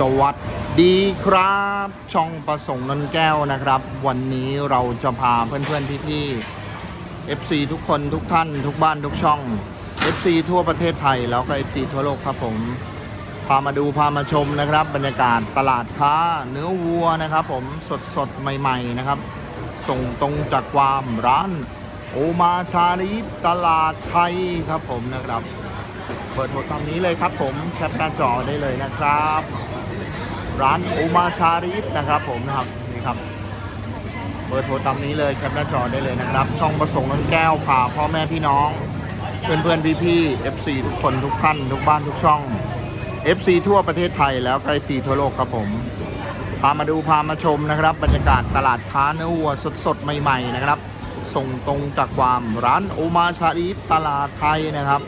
สวัสดีครับ ช่องประสงค์นนแก้วนะครับ วันนี้เราจะพาเพื่อนๆพี่ๆ FC ทุกคนทุกท่าน ทุกบ้านทุกช่อง FC ทั่วประเทศไทยแล้วก็ FC ทั่วโลกครับผม พามาดูพามาชมนะครับ บรรยากาศตลาดค้าเนื้อวัวนะครับผมสดสดใหม่ๆนะครับ ส่งตรงจากความร้านโอมาชาลีตลาดไทยครับผมนะครับ เปิดโทรตามนี้เลยครับผมแคปหน้าจอได้เลยนะครับ ร้านโอมาชาลีฟนะครับผมนะครับนี่ครับเบอร์โทรตามนี้เลยแคปหน้าจอได้เลยนะครับ ช่องประสงค์นนแก้วพาพ่อแม่พี่น้อง เพื่อนเพื่อนพี่พี่ๆ FC ทุกคนทุกท่านทุกบ้านทุกช่อง FC ทั่วประเทศไทยแล้วก็ FC ทั่วโลกครับผม พามาดูพามาชมนะครับ บรรยากาศตลาดค้าเนื้อวัวสดๆ ใหม่ ๆ นะครับ ส่งตรงจากความร้านโอมาชาลีฟตลาดไทยนะครับ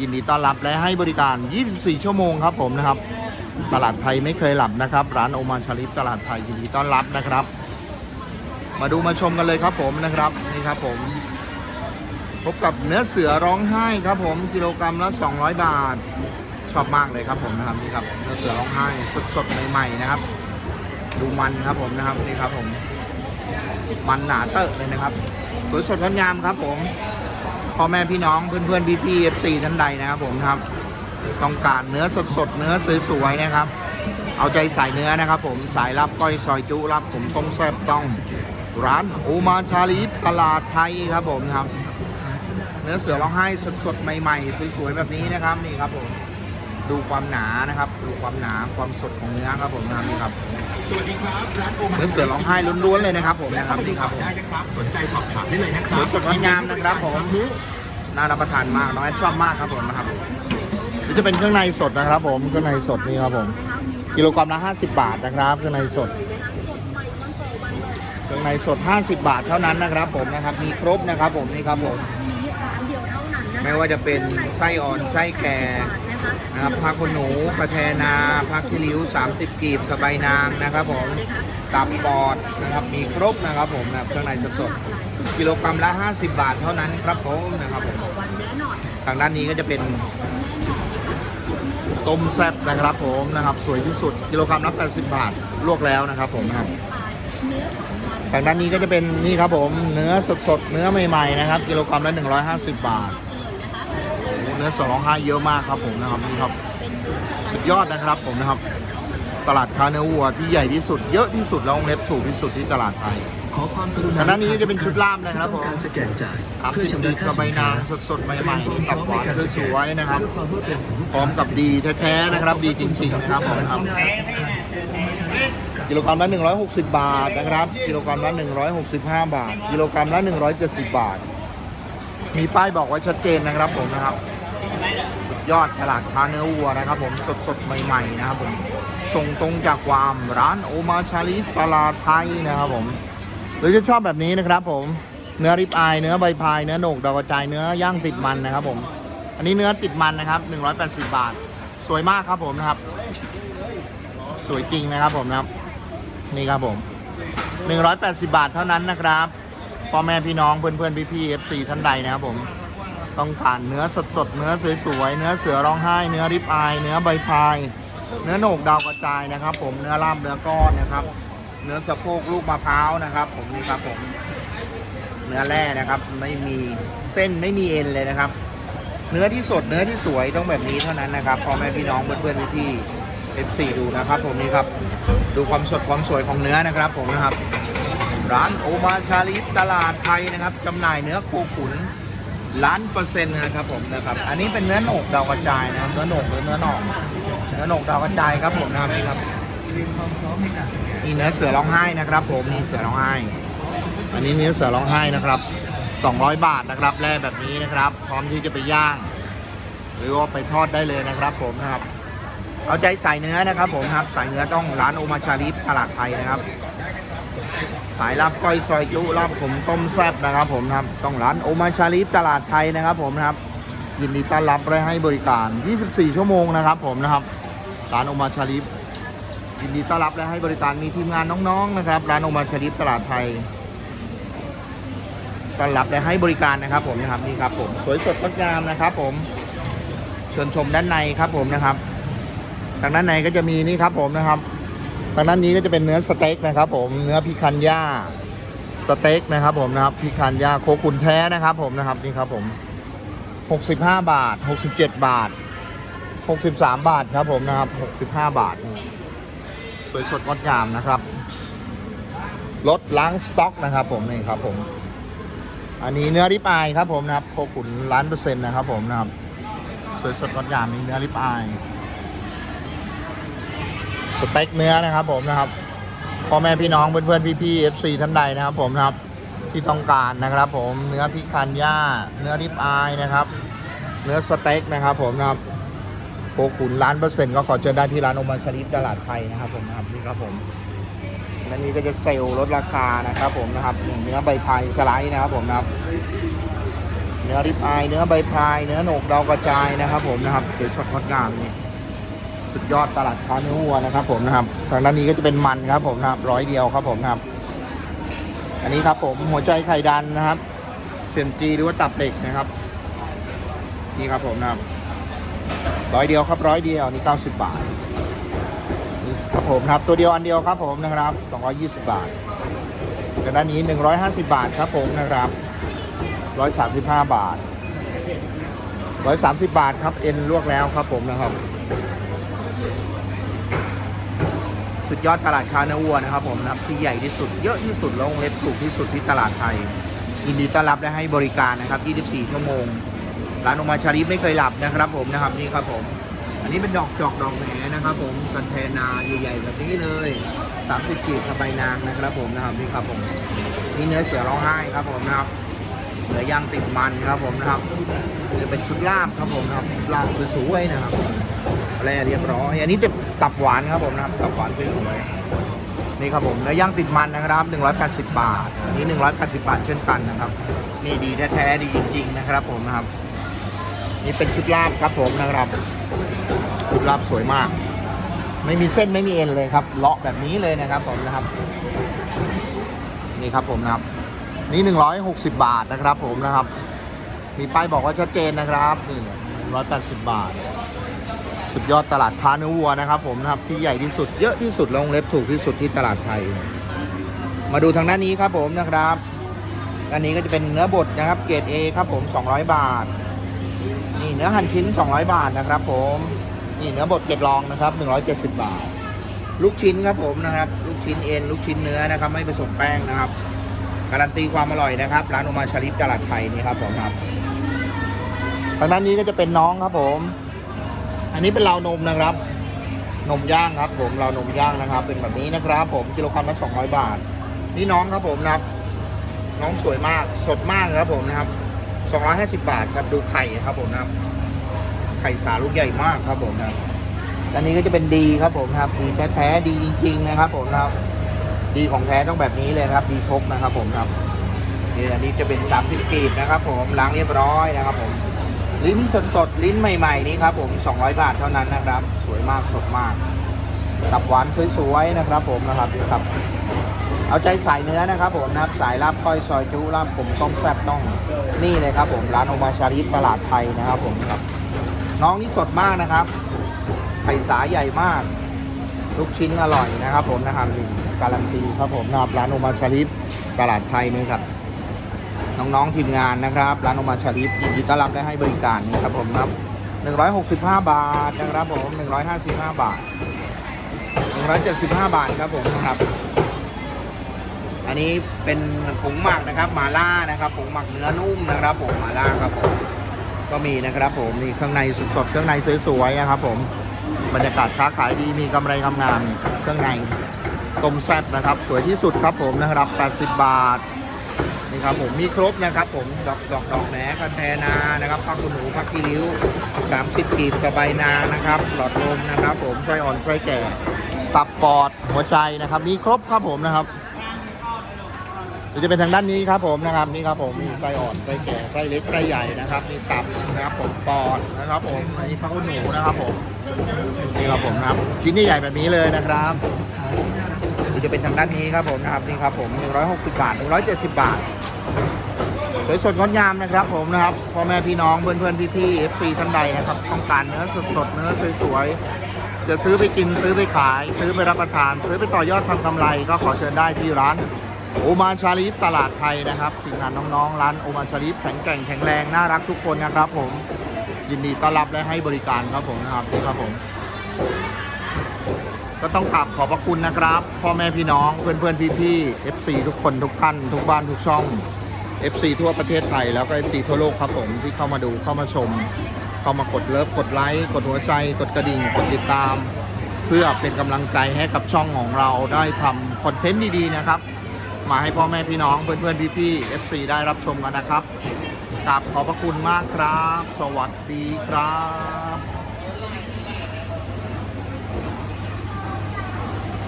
ยินดีต้อนรับและให้บริการ 24 ชั่วโมงครับผมนะครับ ตลาดไทยไม่เคยหลับนะครับ ร้านโอมานชาลิฟตลาดไทยยินดีต้อนรับนะครับ มาดูมาชมกันเลยครับผมนะครับนี่ครับผม พบกับเนื้อเสือร้องไห้ครับผมกิโลกรัมละ 200 บาท ชอบมากเลยครับผมนะครับนี่ครับเนื้อเสือร้องไห้สดๆใหม่ๆนะครับ ดูมันครับผมนะครับนี่ครับผมมันหนาเตอะเลยนะครับสวยสดงดงามครับผม พ่อแม่พี่น้องเพื่อนๆพี่ๆเอฟซีท่านใดนะครับผมครับ ต้องการเนื้อสดๆเนื้อสวยๆนะครับ เอาใจใส่เนื้อนะครับ ผมสายรับก้อยซอยจุรับผมต้มแซ่บต้องร้านโอมาชาลีตลาดไทยครับผมครับ เนื้อเสือร้องไห้สดๆใหม่ๆ สวยๆแบบนี้นะครับนี่ครับผมดูความหนานะครับ ดูความหนาความสดของเนื้อครับผมนะครับนี่ครับสวัสดีครับร้านโอมาเนื้อเสือร้องไห้ล้วนๆเลยนะครับผมนะครับนี่ครับผมได้นะครับสนใจสอบถามได้เลยนะครัสวยสดงดงามนะครับผมน่ารับประทานมากน้องแอดชอบมากครับผมนะครับนี่จะเป็นเครื่องในสดนะครับ ผมเครื่องในสดนี่ครับผมกิโลกรัมละ 50 บาทนะครับเครื่องในสดเครื่องในสด 50 บาทเท่านั้นนะครับ ผมนะครับมีครบนะครับ ผมนี่ครับผมไม่ว่าจะเป็นไส้อ่อนไส้แก่ นะครับผักขนหนูกระแทนาผักขี้ริ้ว 30กีบสบายนางนะครับผมตับปอดนะครับมีครบนะครับผมนะเครื่องในสดๆกิโลกรัมละ 50 บาทเท่านั้นครับผมนะครับผมทางด้านนี้ก็จะเป็นต้มแซ่บนะครับผมนะครับสวยที่สุดกิโลกรัมละ80 บาทลวกแล้วนะครับผมนะครับทางด้านนี้ก็จะเป็นนี่ครับผมเนื้อสดๆเนื้อใหม่ๆนะครับกิโลกรัมละ150 บาทโอ้โห เนื้อสองร้องไห้เยอะมากครับผมนะครับนี่ครับ สุดยอดนะครับผมนะครับ ตลาดค้าเนื้อวัวที่ใหญ่ที่สุด เยอะที่สุดแล้ววงเล็บถูกที่สุดที่ตลาดไทยขอความกรุณาทางด้านนี้จะเป็นชุดล่ามนะครับผมที่ต้องการสแกนจ่ายครับเพื่อที่ชำดีระกค่าระใบสินนาค้างสดๆใหม่ๆตับหวานสวยๆนะครับเพื่อความรวดเร็วของลูกพร้อมกับดีแท้ๆนะครับ ดีจริงๆนะครับผมนะครับกิโลกรัมละ160 บาทนะครับ กิโลกรัมละ165 บาท กิโลกรัมละ170 บาท มีป้ายบอกไว้ชัดเจนนะครับผมนะครับ สุดยอดตลาดค้าเนื้อวัวนะครับผมสดๆใหม่ๆนะครับผมส่งตรงจากความร้านโอมาชาลีตลาดไทยนะครับผมหรือจะชอบแบบนี้นะครับผมเนื้อริบอายเนื้อใบพายเนื้อโหนกดาวกระจายเนื้อย่างติดมันนะครับผมอันนี้เนื้อติดมันนะครับ 180 บาท สวยมากครับผมนะครับ สวยจริงนะครับผมนะครับ นี่ครับผม 180 บาทเท่านั้นนะครับพ่อแม่พี่น้องเพื่อนเพื่อนพี่พี่ FC ท่านใดนะครับผม ต้องการเนื้อสดสดๆ เนื้อสวยๆ เนื้อเสือร้องไห้ เนื้อริบอาย เนื้อใบพาย เนื้อโหนกดาวกระจายนะครับ ผม เนื้อล่าบเนื้อก้อนนะครับ เนื้อสะโพกลูกมะพร้าวนะครับ ผมนี่ครับผม เนื้อแร่นะครับ ไม่มีเส้นไม่มีเอ็นเลยนะครับ เนื้อที่สดเนื้อที่สวยต้องแบบนี้เท่านั้นนะครับพ่อแม่พี่น้องเพื่อนๆพี่ๆ F4 ดูนะครับผมนี่ครับ ดูความสดความสวยของเนื้อนะครับผมนะครับร้านโอมาชาลิฟตลาดไทยนะครับจำหน่ายเนื้อโคขุน ล้านเปอร์เซ็นต์นะครับผมนะครับ อันนี้เป็นเนื้อหนกดาวกระจายนะครับ เนื้อหนกหรือเนื้อหนองเนื้อหนกดาวกระจายครับผมนะครับนี่ครับมีเนื้อเสือร้องไห้นะครับ ผมนี่เสือร้องไห้ อันนี้เนื้อเสือร้องไห้นะครับ200 บาทนะครับแร่แบบนี้นะครับ พร้อมที่จะไปย่าง หรือว่าไปทอดได้เลยนะครับ ผมนะครับ เอาใจใส่เนื้อนะครับ ผมครับใส่เนื้อต้องร้านโอมาชาลิฟตลาดไทยนะครับ สายลับก้อยซอยจุลาบผมต้มแซ่บนะครับผมนะครับต้องร้านโอมาชาลิฟตลาดไทยนะครับผมนะครับยินดีต้อนรับและให้บริการ 24 ชั่วโมงนะครับ ผมนะครับร้านโอมาชาลิฟยินดีต้อนรับและให้บริการมีทีมงานน้องๆนะครับ ร้านโอมาชาลิฟตลาดไทยต้อนรับและให้บริการนะครับ ผมนะครับนี่ครับ ผมสวยสดงดงามนะครับ ผมเชิญชมด้านในครับผมนะครับทางด้านในก็จะมีนี่ครับผมนะครับ ทางด้านนี้ก็จะเป็นเนื้อสเต็กนะครับผมเนื้อพิคันย่าสเต็กนะครับผมนะครับพิคันย่าโคขุนแท้นะครับผมนะครับนี่ครับผม65 บาท 67 บาท 63 บาทครับผมนะครับ 65 บาท สวยสดงดงามนะครับรถล้างสต็อกนะครับผมนี่ครับผม อันนี้เนื้อริบอายครับผมนะครับโคขุนล้านเปอร์เซ็นต์นะครับผมนะครับ สวยสดงดงามมีเนื้อริบอาย สเต็กเนื้อนะครับผมนะครับพ่อแม่พี่น้องเพื่อนๆพี่ๆ FC ท่านใดนะครับ ผมนะครับ ที่ต้องการนะครับ ผมเนื้อพิคันย่า เนื้อริบอายนะครับ เนื้อสเต็กนะครับ ผมนะครับโคขุนล้านเปอร์เซ็นต์ก็ขอเจอได้ที่ร้านโอมาชาริฟตลาดไทยนะครับ ผมนะครับนี่ครับผมและนี่ก็จะเซลล์ลดราคานะครับ ผมนะครับเนื้อใบพายสไลด์นะครับ ผมนะครับเนื้อริบอาย เนื้อใบพาย เนื้อโหนกดาวกระจายนะครับ ผมนะครับสวยสดงดงามนี่ สุดยอดตลาดค้าเนื้อวัวนะครับ ผมนะครับ ทางด้านนี้ก็จะเป็นมันครับ ผมนะครับร้อยเดียวครับผมนะครับ อันนี้ครับ ผมหัวใจไข่ดันนะครับเซียมจีหรือว่าตับเด็กนะครับ นี่ครับผมนะครับร้อยเดียวครับร้อยเดียวนี่เก้าสิบบาทนี่ครับผมนะครับ ตัวเดียวอันเดียวครับ ผมนะครับสองร้อยยี่สิบบาททางด้านนี้หนึ่งร้อยห้าสิบบาทครับผมนะครับร้อยสามสิบห้าบาทร้อยสามสิบบาทครับเอ็นลวกแล้วครับผมนะครับ สุดยอดตลาดค้าเนื้อวัวนะครับผมนะครับที่ใหญ่ที่สุดเยอะที่สุดแล้วงเล็บถูกที่สุดที่ตลาดไทยยินดีต้อนรับและให้บริการนะครับ 24 ชั่วโมง ร้านโอมาชาริฟไม่เคยหลับนะครับผมนะครับนี่ครับผม อันนี้เป็นดอกจอกดอกแหนนะครับ ผมกันแทนาใหญ่ๆแบบนี้เลย 30กีบสบายนางนะครับ ผมนะครับนี่ครับผมนี่เนื้อเสือร้องไห้ครับผมนะครับเนื้อย่างติดมันครับผมนะครับจะเป็นชุดลาบครับผมนะครับลาบสวยๆนะครับ แร่เรียบร้อย อันนี้จะตับหวานครับผมนะครับ ตับหวานสวยๆนี่ครับผมเนื้อย่างติดมันนะครับ 180 บาท อันนี้ 180 บาทเช่นกันนะครับ นี่ดีแท้ๆดีจริง ๆ นะครับ ผมนะครับ นี่เป็นชุดลาบครับผมนะครับ ชุดลาบสวยมาก ไม่มีเส้นไม่มีเอ็นเลยครับ เลาะแบบนี้เลยนะครับ ผมนะครับ นี่ครับผมนะครับ นี่ 160 บาทนะครับ ผมนะครับ มีป้ายบอกว่าชัดเจนนะครับนี่180 บาท สุดยอดตลาดค้าเนื้อวัวนะครับ ผมนะครับที่ใหญ่ที่สุดเยอะที่สุดและวงเล็บถูกที่สุดที่ตลาดไทย มาดูทางด้านนี้ครับผมนะครับอันนี้ก็จะเป็นเนื้อบดนะครับเกรด A ครับผม 200 บาท นี่เนื้อหั่นชิ้น 200 บาทนะครับ ผมนี่เนื้อบดเกรดรองนะครับ 170 บาท ลูกชิ้นครับผมนะครับ ลูกชิ้นเอ็นลูกชิ้นเนื้อนะครับ ไม่ผสมแป้งนะครับ การันตีความอร่อยนะครับ ร้านโอมาชาลิฟตลาดไทยนี่ครับผมครับทางด้านนี้ก็จะเป็นน้องครับผม อันนี้เป็นราวนมนะครับ นมย่างครับ ผมราวนมย่างนะครับ เป็นแบบนี้นะครับ ผมกิโลกรัมละ200บาท นี่น้องครับผมนะครับ น้องสวยมากสดมากครับผมนะครับ250บาทครับดูไข่ครับผมนะครับ ไข่สาลูกใหญ่มากครับผมนะครับอันนี้ก็จะเป็นดีครับผมนะครับ ดีแท้ๆดีจริง ๆ นะครับ ผมนะครับ ดีของแท้ต้องแบบนี้เลยครับ ดีพกนะครับ ผมครับนี่อันนี้จะเป็น30กรีบนะครับ ผมล้างเรียบร้อยนะครับ ผม ลิ้นสดๆลิ้นใหม่ ๆ นี้ครับผม 200 บาทเท่านั้นนะครับ สวยมากสดมาก ตับหวานสวยๆนะครับ ผมนะครับนี่ครับ เอาใจสายเนื้อนะครับ ผมนะครับสายลาบก้อยซอยจุลาบผมต้มแซ่บต้องนี่เลยครับ ผมร้านโอมาชาริฟตลาดไทยนะครับ ผมครับ น้องนี่สดมากนะครับไข่สาใหญ่มากลูกชิ้นอร่อยนะครับ ผมนะครับนี่การันตีครับผมนะครับร้านโอมาชาริฟตลาดไทยนี่ครับ น้องๆทีมงานนะครับ ร้านโอมาชาริฟยินดีต้อนรับและให้บริการนะครับผมนะครับ165 บาทนะครับผม155 บาท 175 บาทครับผมครับ อันนี้เป็นผงหมักนะครับมาล่านะครับผงหมักเนื้อนุ่มนะครับผมมาล่าครับผมก็มีนะครับผมนี่เครื่องในสดๆเครื่องในสวยๆนะครับผมบรรยากาศค้าขายดีมีกำไรงามๆเครื่องในต้มแซ่บนะครับ สวยที่สุดครับผมนะครับ 80 บาท นี่ครับผมมีครบนะครับ ผมดอกดอกดอกแหนกันแทนานะครับผักคุหนูผักกีริ้ว 30กีบกระใบนานะครับ หลอดลมนะครับ ผมไส้อ่อนไส้แก่ตับปอดหัวใจนะครับ มีครบครับผมนะครับจะเป็นทางด้านนี้ครับผมนะครับนี่ครับผมไส้อ่อนไส้แก่ไส้เล็กไส้ใหญ่นะครับมีตับนะครับผมปอดนะครับผมอันนี้พักหนูนะครับผมนี่ครับผมนะครับชิ้นใหญ่แบบนี้เลยนะครับ จะเป็นทางด้านนี้ครับผมนะครับนี่ครับผม 160 บาท 170 บาท สวยสดงดงามนะครับผมนะครับพ่อแม่พี่น้องเพื่อนๆพี่ๆ FC ท่านใดนะครับต้องการเนื้อสดๆเนื้อสวยๆจะซื้อไปกินซื้อไปขาย ซื้อไปรับประทาน ซื้อไปต่อยอดทำกำไร ก็ขอเชิญได้ที่ร้านโอมาชาลีฟตลาดไทยนะครับทีมงานน้องๆ ร้านโอมาชาลีฟแข็งแกร่งแข็งแรงน่ารักทุกคนนะครับผมยินดีต้อนรับและให้บริการครับผมนะครับครับผม ก็ต้องกราบขอบพระคุณนะครับ พ่อแม่พี่น้องเพื่อนเพื่อนพี่พี่ๆ FC ทุกคนทุกท่านทุกบ้านทุกช่อง FC ทั่วประเทศไทยแล้วก็ FC ทั่วโลกครับผมที่เข้ามาดูเข้ามาชม เข้ามากดเลิฟกดไลค์กดหัวใจ กดกระดิ่งกดติดตาม เพื่อเป็นกำลังใจให้กับช่องของเราได้ทำคอนเทนต์ดีๆนะครับ มาให้พ่อแม่พี่น้องเพื่อนเพื่อนพี่พี่ๆ FC ได้รับชมกันนะครับกราบขอบพระคุณมากครับ สวัสดีครับ